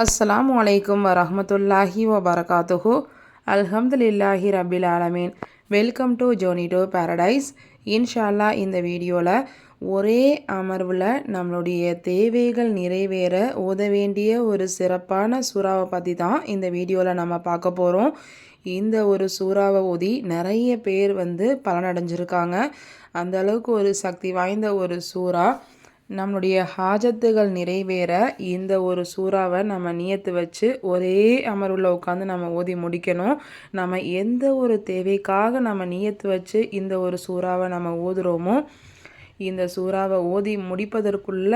அஸ்ஸலாமு அலைக்கும் வரமத்துல்லாஹி வபரகாத்துஹு அல்ஹம்துலில்லாஹி ரபில் ஆலமீன் welcome to journey to paradise இன்ஷால்லா இந்த வீடியோவில் ஒரே அமர்வில் நம்மளுடைய தேவைகள் நிறைவேற ஓத வேண்டிய ஒரு சிறப்பான சூறாவை பற்றி தான் இந்த வீடியோவில் நம்ம பார்க்க போகிறோம் இந்த ஒரு சூறாவை ஓதி நிறைய பேர் வந்து பலனடைஞ்சிருக்காங்க. அந்தளவுக்கு ஒரு சக்தி வாய்ந்த ஒரு சூறா நம்மளுடைய ஹாஜத்துகள் நிறைவேற இந்த ஒரு சூறாவை நம்ம நியத்து வச்சு ஒரே அமர்வில் உட்காந்து நம்ம ஓதி முடிக்கணும். நம்ம எந்த ஒரு தேவைக்காக நம்ம நியத்து வச்சு இந்த ஒரு சூறாவை நம்ம ஓதுகிறோமோ இந்த சூறாவை ஓதி முடிப்பதற்குள்ள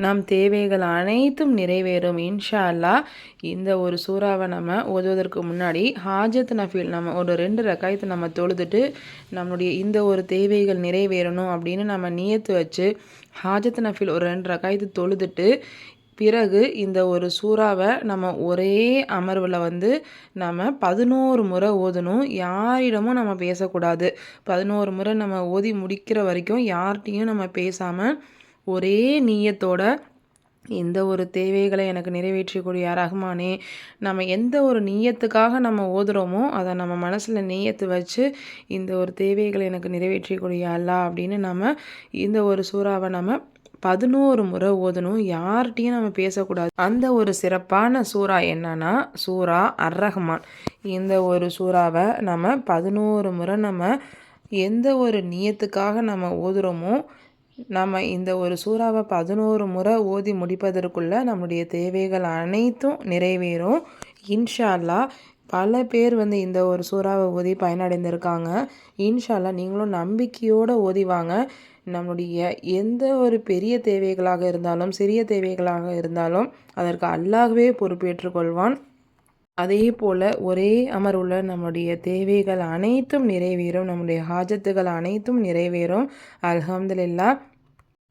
நம் தேவைகள் அனைத்தும் நிறைவேறும் இன்ஷா அல்லா இந்த ஒரு சூறாவை நம்ம ஓதுவதற்கு முன்னாடி ஹாஜத் நஃபீல் நம்ம ஒரு ரெண்டு ரக்காயத்தை நம்ம தொழுதுட்டு நம்மளுடைய இந்த ஒரு தேவைகள் நிறைவேறணும் அப்படின்னு நம்ம நியத்து வச்சு ஹாஜத் நஃபீல் ஒரு ரெண்டு ரக்காயத்து தொழுதுட்டு பிறகு இந்த ஒரு சூறாவை நம்ம ஒரே அமர்வில் வந்து நம்ம பதினோரு முறை ஓதணும். யாரிடமும் நம்ம பேசக்கூடாது. பதினோரு முறை நம்ம ஓதி முடிக்கிற வரைக்கும் யார்கிட்டையும் நம்ம பேசாமல் ஒரே நீயத்தோட எந்த ஒரு தேவைகளை எனக்கு நிறைவேற்றக்கூடிய ரஹ்மானே நம்ம எந்த ஒரு நீயத்துக்காக நம்ம ஓதுகிறோமோ அதை நம்ம மனசில் நீயத்து வச்சு இந்த ஒரு தேவைகளை எனக்கு நிறைவேற்றக்கூடிய அல்லா அப்படின்னு நம்ம இந்த ஒரு சூறாவை நம்ம பதினோரு முறை ஓதணும். யார்கிட்டையும் நம்ம பேசக்கூடாது. அந்த ஒரு சிறப்பான சூறா என்னன்னா சூறா அர் ரஹ்மான் இந்த ஒரு சூறாவை நம்ம பதினோரு முறை நம்ம எந்த ஒரு நீயத்துக்காக நம்ம ஓதுகிறோமோ நம்ம இந்த ஒரு சூறாவை பதினோரு முறை ஓதி முடிப்பதற்குள்ளே நம்முடைய தேவைகள் அனைத்தும் நிறைவேறும். இன்ஷால்லா பல பேர் வந்து இந்த ஒரு சூறாவை ஓதி பயனடைந்திருக்காங்க. இன்ஷால்லா நீங்களும் நம்பிக்கையோடு ஓதிவாங்க நம்முடைய எந்த ஒரு பெரிய தேவைகளாக இருந்தாலும் சிறிய தேவைகளாக இருந்தாலும் அதற்கு அல்லாகவே பொறுப்பேற்றுக்கொள்வான் அதே போல் ஒரே அமர்வுள்ள நம்முடைய தேவைகள் அனைத்தும் நிறைவேறும். நம்முடைய ஹாஜத்துகள் அனைத்தும் நிறைவேறும். அலமதுல்லா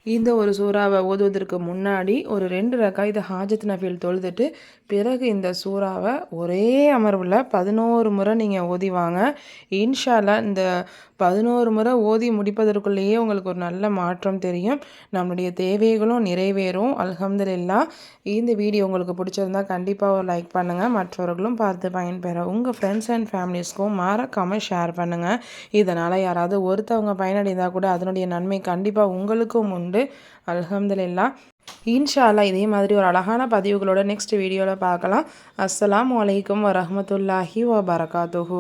இந்த ஒரு சூறாவை ஓதுவதற்கு முன்னாடி ஒரு ரெண்டு ரக்காயுத ஹாஜத் நஃபீல் தொழுதுட்டு பிறகு இந்த சூறாவை ஒரே அமர்வில் பதினோரு முறை நீங்கள் ஓதிவாங்க இன்ஷால்லா இந்த பதினோரு முறை ஓதி முடிப்பதற்குள்ளேயே உங்களுக்கு ஒரு நல்ல மாற்றம் தெரியும். நம்மளுடைய தேவைகளும் நிறைவேறும். அலமதுல்லா இந்த வீடியோ உங்களுக்கு பிடிச்சிருந்தா கண்டிப்பாக ஒரு லைக் பண்ணுங்கள் மற்றவர்களும் பார்த்து பயன்பெற உங்கள் ஃப்ரெண்ட்ஸ் அண்ட் ஃபேமிலிஸ்க்கும் மறக்காமல் ஷேர் பண்ணுங்கள் இதனால் யாராவது ஒருத்தவங்க பயனடைந்தால் கூட அதனுடைய நன்மை கண்டிப்பாக உங்களுக்கும் முன் உண்டு. அலமதுல்லா இன்ஷால்லா இதே மாதிரி ஒரு அழகான பதிவுகளோட நெக்ஸ்ட் வீடியோவில் பார்க்கலாம். அஸ்லாம் வலைக்கம் வரமத்துல்லாஹி வபரகாத்துஹூ.